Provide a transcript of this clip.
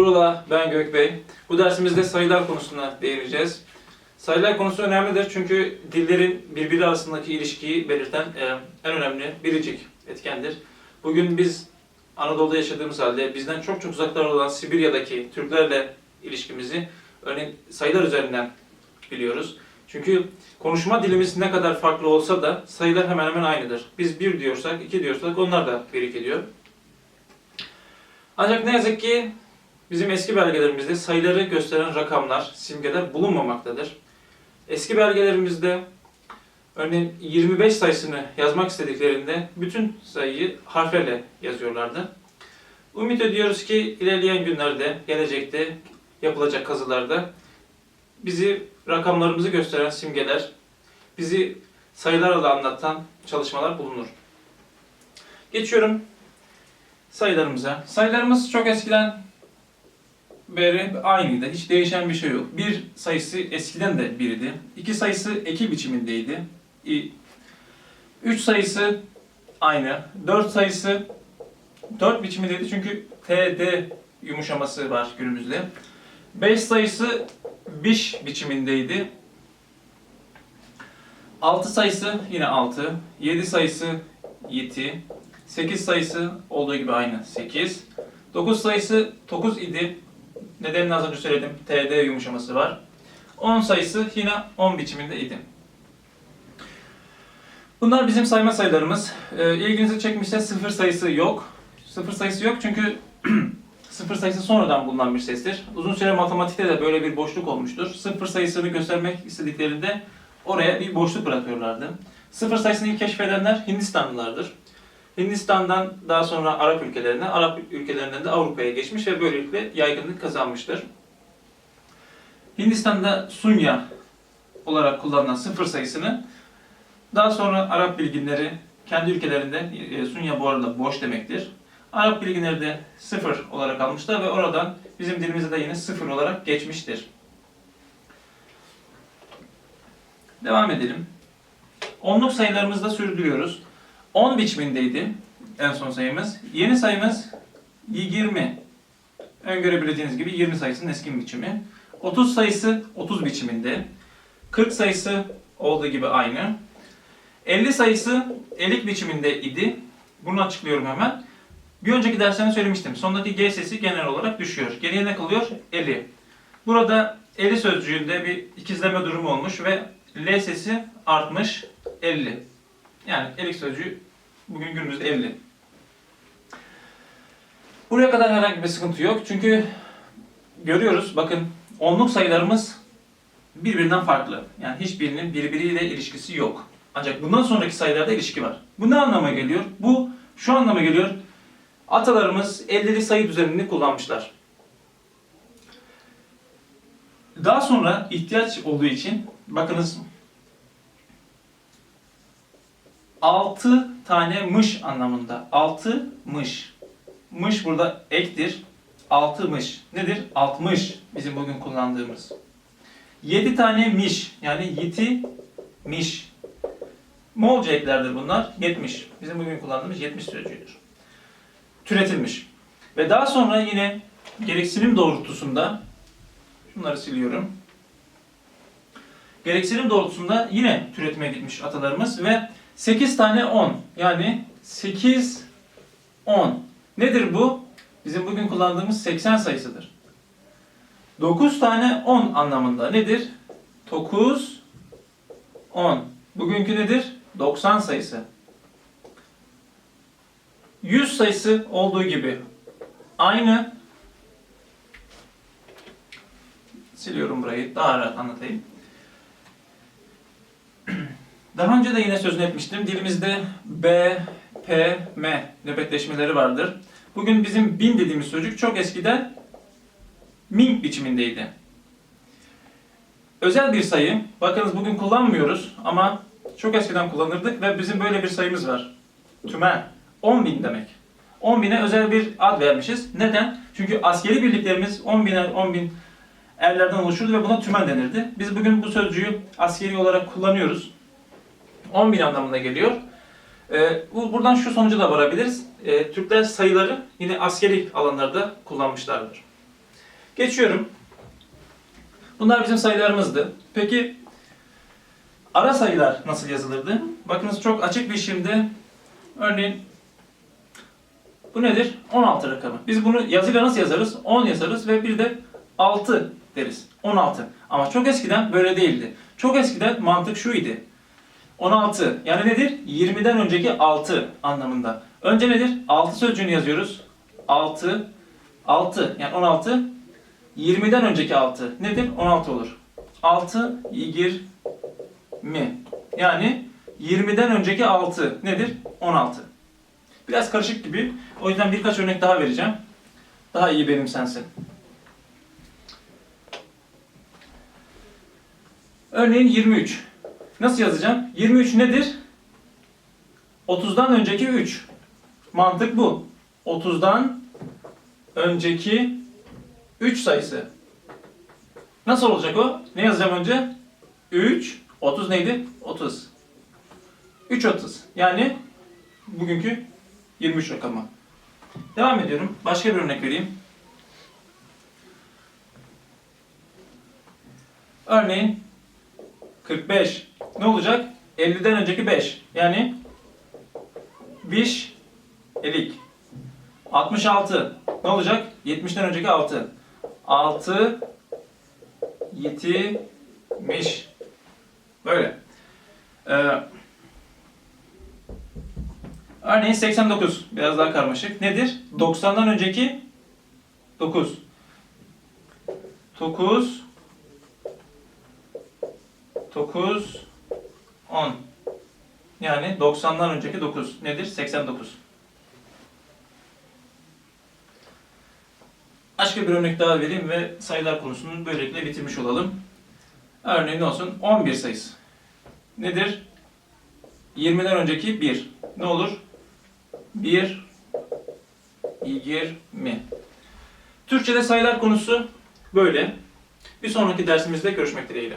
Kurula, ben Gökbey. Bu dersimizde sayılar konusuna değineceğiz. Sayılar konusu önemlidir çünkü dillerin birbiri arasındaki ilişkiyi belirten e, en önemli biricik etkendir. Bugün biz Anadolu'da yaşadığımız halde bizden çok çok uzaklarda olan Sibirya'daki Türklerle ilişkimizi örneğin sayılar üzerinden biliyoruz. Çünkü konuşma dilimiz ne kadar farklı olsa da sayılar hemen hemen aynıdır. Biz bir diyorsak, iki diyorsak onlar da bir iki diyor. Ancak ne yazık ki bizim eski belgelerimizde sayıları gösteren rakamlar, simgeler bulunmamaktadır. Eski belgelerimizde örneğin 25 sayısını yazmak istediklerinde bütün sayıyı harflerle yazıyorlardı. Ümit ediyoruz ki ilerleyen günlerde, gelecekte yapılacak kazılarda bizi rakamlarımızı gösteren simgeler, bizi sayılarla anlatan çalışmalar bulunur. Geçiyorum sayılarımıza. Sayılarımız çok eskiden beri aynıydı. Hiç değişen bir şey yok. Bir sayısı eskiden de biridi. İki sayısı eki biçimindeydi. Üç sayısı aynı. Dört sayısı dört biçimindeydi çünkü TD yumuşaması var günümüzde. Beş sayısı biş biçimindeydi. 6 sayısı yine 6. 7 sayısı 7. 8 sayısı olduğu gibi aynı 8. 9 sayısı 9 idi. Nedenini az önce söyledim. TD yumuşaması var. 10 sayısı yine 10 biçiminde idi. Bunlar bizim sayma sayılarımız. Ee, ilginizi çekmişse sıfır sayısı yok. Sıfır sayısı yok çünkü sıfır sayısı sonradan bulunan bir sestir. Uzun süre matematikte de böyle bir boşluk olmuştur. Sıfır sayısını göstermek istediklerinde oraya bir boşluk bırakıyorlardı. Sıfır sayısını ilk keşfedenler Hindistanlılardır. Hindistan'dan daha sonra Arap ülkelerine, Arap ülkelerinden de Avrupa'ya geçmiş ve böylelikle yaygınlık kazanmıştır. Hindistan'da Sunya olarak kullanılan sıfır sayısını daha sonra Arap bilginleri kendi ülkelerinde, e, Sunya bu arada boş demektir. Arap bilginleri de sıfır olarak almışlar ve oradan bizim dilimize de yine sıfır olarak geçmiştir. Devam edelim. Onluk sayılarımızda sürdürüyoruz. 10 biçimindeydi en son sayımız. Yeni sayımız 20. Öngörebileceğiniz gibi 20 sayısının eski biçimi. 30 sayısı 30 biçiminde. 40 sayısı olduğu gibi aynı. 50 sayısı elik biçiminde idi. Bunu açıklıyorum hemen. Bir önceki derslerde söylemiştim. Sondaki G sesi genel olarak düşüyor. Geriye ne kalıyor? 50. Burada 50 sözcüğünde bir ikizleme durumu olmuş ve L sesi artmış 50. Yani elik sözcüğü bugün günümüzde 50. Buraya kadar herhangi bir sıkıntı yok. Çünkü görüyoruz bakın onluk sayılarımız birbirinden farklı. Yani hiçbirinin birbiriyle ilişkisi yok. Ancak bundan sonraki sayılarda ilişki var. Bu ne anlama geliyor? Bu şu anlama geliyor. Atalarımız 50'li sayı düzenini kullanmışlar. Daha sonra ihtiyaç olduğu için bakınız 6 tane mış anlamında. 6 mış. Mış burada ektir. 6 mış. Nedir? 60 bizim bugün kullandığımız. 7 tane miş yani yiti miş. Moğolca eklerdir bunlar. 70. Bizim bugün kullandığımız 70 sözcüğüdür. Türetilmiş. Ve daha sonra yine gereksinim doğrultusunda şunları siliyorum. Gereksinim doğrultusunda yine türetime gitmiş atalarımız ve 8 tane 10 yani 8 10. Nedir bu? Bizim bugün kullandığımız 80 sayısıdır. 9 tane 10 anlamında nedir? 9 10. Bugünkü nedir? 90 sayısı. 100 sayısı olduğu gibi aynı siliyorum burayı daha rahat anlatayım. Daha önce de yine sözünü etmiştim. Dilimizde B, P, M nöbetleşmeleri vardır. Bugün bizim bin dediğimiz sözcük çok eskiden min biçimindeydi. Özel bir sayı, bakınız bugün kullanmıyoruz ama çok eskiden kullanırdık ve bizim böyle bir sayımız var. Tümen. 10 bin demek. 10 bine özel bir ad vermişiz. Neden? Çünkü askeri birliklerimiz 10 biner 10 bin erlerden oluşurdu ve buna tümen denirdi. Biz bugün bu sözcüğü askeri olarak kullanıyoruz. 10 bin anlamına geliyor. Ee, bu, buradan şu sonuca da varabiliriz. Ee, Türkler sayıları yine askeri alanlarda kullanmışlardır. Geçiyorum. Bunlar bizim sayılarımızdı. Peki ara sayılar nasıl yazılırdı? Bakınız çok açık bir işimde örneğin bu nedir? 16 rakamı. Biz bunu yazıyla nasıl yazarız? 10 yazarız ve bir de 6 deriz. 16. Ama çok eskiden böyle değildi. Çok eskiden mantık şuydu. 16 yani nedir? 20'den önceki 6 anlamında. Önce nedir? 6 sözcüğünü yazıyoruz. 6 6 yani 16 20'den önceki 6 nedir? 16 olur. 6 20 yani 20'den önceki 6 nedir? 16. Biraz karışık gibi. O yüzden birkaç örnek daha vereceğim. Daha iyi benimsensin. Örneğin 23. Nasıl yazacağım? 23 nedir? 30'dan önceki 3. Mantık bu. 30'dan önceki 3 sayısı. Nasıl olacak o? Ne yazacağım önce? 3. 30 neydi? 30. 3 30. Yani bugünkü 23 rakamı. Devam ediyorum. Başka bir örnek vereyim. Örneğin 45. Ne olacak? 50'den önceki 5. Yani biş elik. 66. Ne olacak? 70'den önceki 6. 6 yitimiş. Böyle. Ee, örneğin 89. Biraz daha karmaşık. Nedir? 90'dan önceki 9. 9 9 10 yani 90'dan önceki 9 nedir? 89. Başka bir örnek daha vereyim ve sayılar konusunu böylelikle bitirmiş olalım. Örneğin ne olsun? 11 sayısı. Nedir? 20'den önceki 1. Ne olur? 1 20. Türkçe'de sayılar konusu böyle. Bir sonraki dersimizde görüşmek dileğiyle.